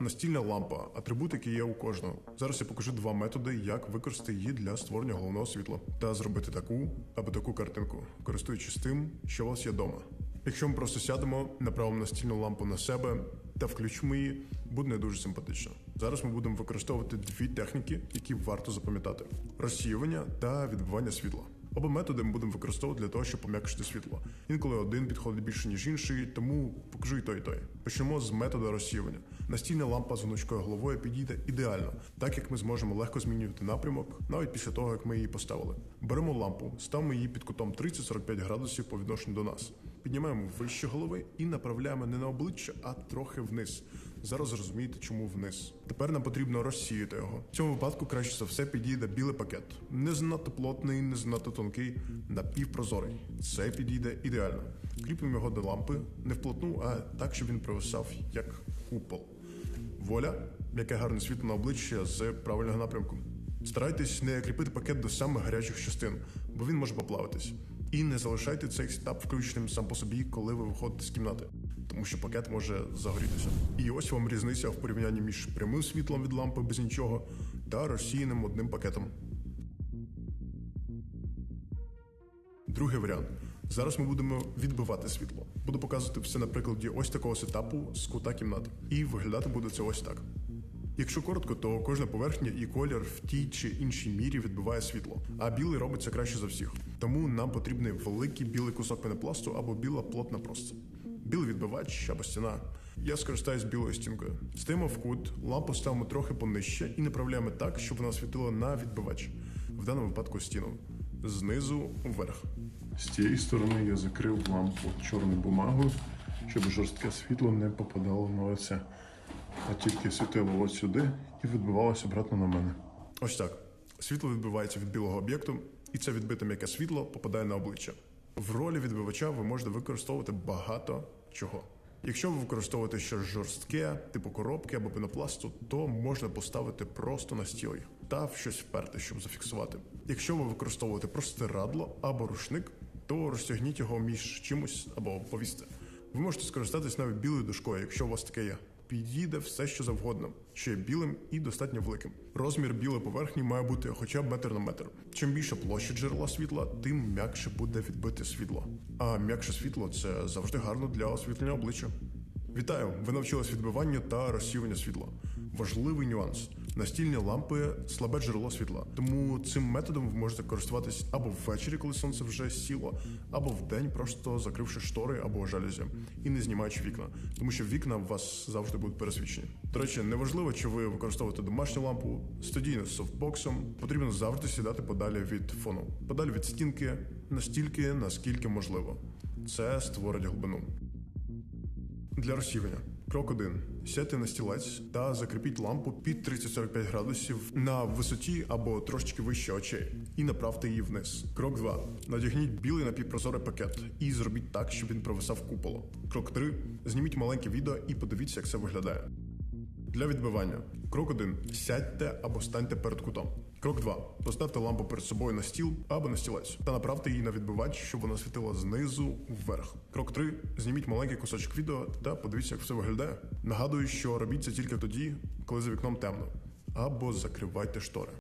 Настільна лампа, атрибут, який є у кожного. Зараз я покажу два методи, як використати її для створення головного світла та зробити таку або таку картинку, користуючись тим, що у вас є вдома. Якщо ми просто сядемо, направимо настільну лампу на себе та включимо її, буде не дуже симпатично. Зараз ми будемо використовувати дві техніки, які варто запам'ятати: розсіювання та відбивання світла. Оба методи ми будемо використовувати для того, щоб пом'якшити світло. Інколи один підходить більше, ніж інший, тому покажу і той, і той. Почнемо з методу розсіювання. Настільна лампа з гнучкою головою підійде ідеально, так як ми зможемо легко змінювати напрямок, навіть після того, як ми її поставили. Беремо лампу, ставимо її під кутом 30-45 градусів по відношенню до нас. Піднімаємо вище голови і направляємо не на обличчя, а трохи вниз. Зараз зрозумієте, чому вниз. Тепер нам потрібно розсіяти його. В цьому випадку краще за все підійде білий пакет. Не занадто плотний, не занадто тонкий, напівпрозорий. Це підійде ідеально. Кріпимо його до лампи не вплотну, а так, щоб він провисав як купол. Воля, яке гарне світло на обличчя з правильного напрямку. Старайтесь не кріпити пакет до самих гарячих частин, бо він може поплавитись. І не залишайте цей етап включеним сам по собі, коли ви виходите з кімнати, тому що пакет може загорітися. І ось вам різниця в порівнянні між прямим світлом від лампи без нічого та розсіяним одним пакетом. Другий варіант. Зараз ми будемо відбивати світло. Буду показувати все на прикладі ось такого сетапу з кута кімнати. І виглядати буде це ось так. Якщо коротко, то кожна поверхня і колір в тій чи іншій мірі відбиває світло, а білий робиться краще за всіх. Тому нам потрібний великий білий кусок пенопласту або біла плотна просто. Білий відбивач або стіна. Я скористаюсь білою стінкою. Стаємо в кут, лампу ставимо трохи понижче і направляємо так, щоб вона світила на відбивач, в даному випадку стіну. Знизу вверх. З цієї сторони я закрив лампу чорною бумагою, щоб жорстке світло не попадало на лице, а тільки світило ось сюди і відбивалося обратно на мене. Ось так. Світло відбивається від білого об'єкту, і це відбите м'яке світло попадає на обличчя. В ролі відбивача ви можете використовувати багато чого. Якщо ви використовуєте щось жорстке, типу коробки або пенопласту, то можна поставити просто на стіл та в щось вперте, щоб зафіксувати. Якщо ви використовуєте простирадло або рушник, то розтягніть його між чимось або повісьте. Ви можете скористатись навіть білою дошкою, якщо у вас таке є. Підійде все, що завгодно, що є білим і достатньо великим. Розмір білої поверхні має бути хоча б метр на метр. Чим більше площа джерела світла, тим м'якше буде відбите світло. А м'якше світло це завжди гарно для освітлення обличчя. Вітаю! Ви навчились відбивання та розсіювання світла. Важливий нюанс: настільні лампи слабе джерело світла. Тому цим методом ви можете користуватись або ввечері, коли сонце вже сіло, або вдень, просто закривши штори або жалюзі і не знімаючи вікна, тому що вікна у вас завжди будуть пересвічені. До речі, неважливо, чи ви використовуєте домашню лампу, студійну з софтбоксом, потрібно завжди сідати подалі від фону, подалі від стінки, настільки, наскільки можливо. Це створить глибину. Для розсіювання. Крок 1. Сядьте на стілець та закріпіть лампу під 30-45 градусів на висоті або трошечки вище очей і направте її вниз. Крок 2. Надягніть білий напівпрозорий пакет і зробіть так, щоб він провисав куполо. Крок 3. Зніміть маленьке відео і подивіться, як це виглядає. Для відбивання. Крок 1. Сядьте або станьте перед кутом. Крок 2. Поставте лампу перед собою на стіл або на стілець та направте її на відбивач, щоб вона світила знизу вверх. Крок 3. Зніміть маленький кусочок відео та подивіться, як все виглядає. Нагадую, що робіть це тільки тоді, коли за вікном темно. Або закривайте штори.